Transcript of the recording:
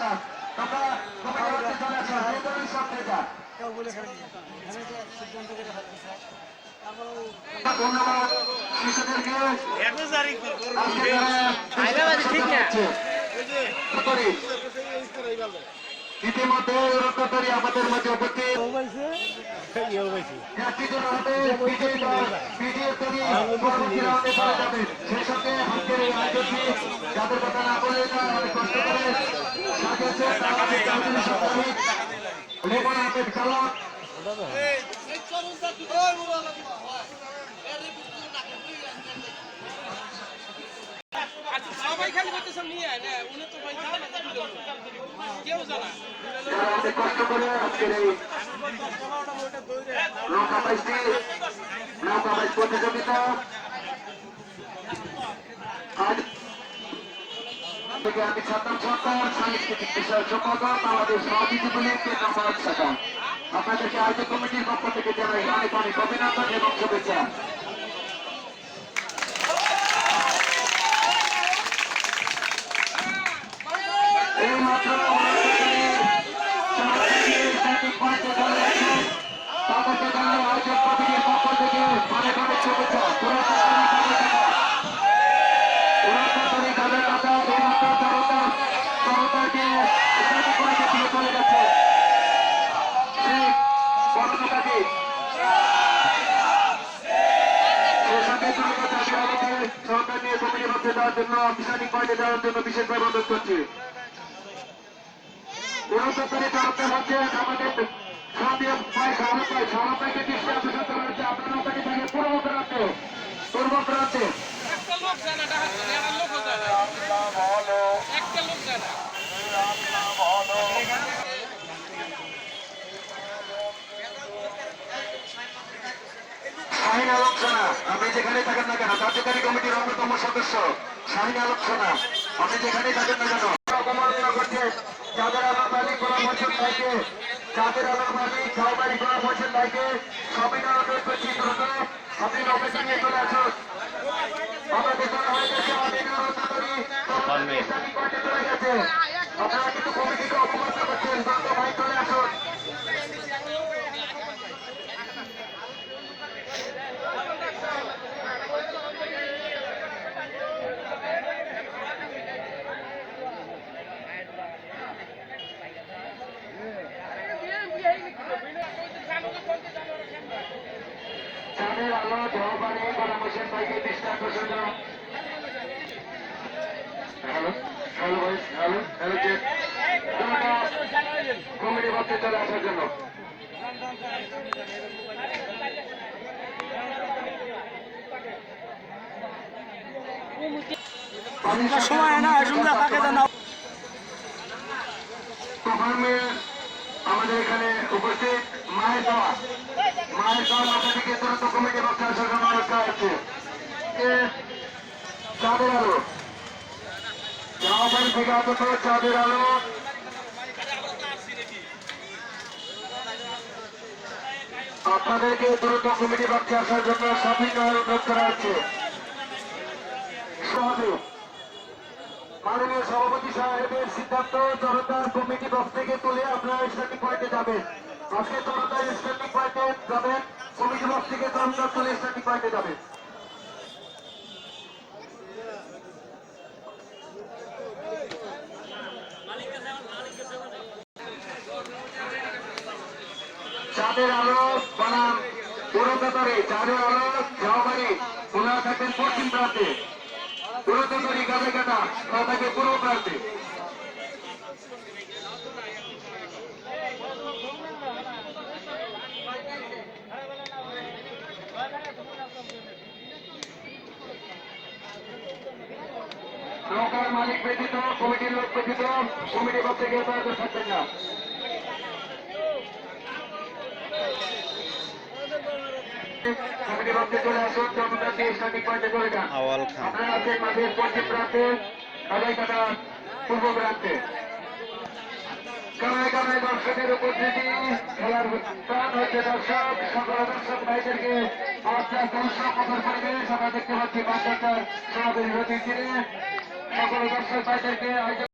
না তোমরা তোমরা হচ্ছে চলে আসো ভেতরে সব এটা ধন্যবাদ শিশুদেরকে ঠিক আমাদের মাঝে উপস্থিত সেই সঙ্গে আজকের এই যাদের কথা না বলে অনেক কষ্ট করে সবাই খালি করতেছেন নিয়ে আয় না উনি তো ভাই জানে কেউ জানা কষ্ট করে প্রতিযোগিতা থেকে আমি ছাত্র সরকার সাংস্কৃতিক বিষয় সম্পাদক আমাদের কেন্দ্র শাখা আপনাদেরকে আয়োজক কমিটির পক্ষ থেকে জানাই অনেক অনেক অভিনন্দন এবং শুভেচ্ছা। জন্য অফিসারিং পয়েন্টে যাওয়ার জন্য বিশেষভাবে অনুরোধ করছি। পুরোপুরি জনতা হচ্ছে আমাদের সন্দেহ ভাই সারা ভাই সারা ভাইকে দৃষ্টি আকর্ষণ করা হচ্ছে আপনারা তাকে থাকে পূর্ব প্রান্তে পূর্ব আপনি যেখানেই থাকেন না কেন? কার্যকারী কমিটির অন্যতম সদস্য শাহিন আলম সোনা। আপনি যেখানেই থাকেন না কেন? অবমাননা করছে যাদের আলম মালিক গোলাম হোসেন ভাইকে যাদের আলম মালিক ঝাউবাড়ি গোলাম হোসেন ভাইকে সবই অনুরোধ করছি দ্রুত আপনি অফিসে নিয়ে চলে আসুন আমাদের হয়ে আমি গেছে আপনারা কিন্তু কমিটিকে অবমাননা করছেন দ্রুত ভাই চলে আসুন চাঁদের আলো ঝাউবাড়ি গোলাম হোসেন ভাইকে দৃষ্টি আকর্ষণ জানান। হ্যালো হ্যালো ভাই হ্যালো হ্যালো পুরোটা কমিটি পক্ষে চলে আসার জন্য। সময় না সুন্দর তাকে জানাও আমাদের এখানে উপস্থিত মায়ের দেওয়া মায়ের মাথা থেকে দ্রুত কমিটি আসার জন্য অনুরোধ করা হচ্ছে চাঁদের আলো। জামাবাড়ি থেকে আগত চাঁদের আলো। আপনাদেরকে দ্রুত কমিটি পক্ষে আসার জন্য সবিনয় অনুরোধ করা হচ্ছে সহযোগ মাননীয় সভাপতি সাহেবের সিদ্ধান্ত জনতার কমিটি বক্স থেকে তুলে আপনারা স্ট্যান্ডিং পয়েন্টে যাবেন। আজকে জনতার স্ট্যান্ডিং পয়েন্টে যাবেন, কমিটি বক্স থেকে জনতা তুলে স্ট্যান্ডিং পয়েন্টে যাবেন। চাঁদের আলো বনাম পুরোতরে চাঁদের আলো ঝাউবাড়ি ওনারা থাকবেন পশ্চিম প্রান্তে। পুরোতরি গাছে কাটা ওরা থাকে পূর্ব প্রান্তে নৌকার মালিক ব্যতীত কমিটির লোক ব্যতীত কমিটি পক্ষে কেউ তাদের থাকবেন না। কমিটি পক্ষে চলে আসুন জনতা দিয়ে স্ট্যান্ডিং পয়েন্টে চলে যান আপনারা আছেন মাঠের পশ্চিম প্রান্তে কাদাই কাটা পূর্ব প্রান্তে। কানায় কানায় দর্শকের উপস্থিতি খেলার প্রাণ হচ্ছে দর্শক সকল দর্শক ভাইদেরকে আপনার দর্শক কবর পরিবেশ আমরা দেখতে পাচ্ছি বাচ্চাটার সমাবেশ হতে সকল দর্শক ভাইদেরকে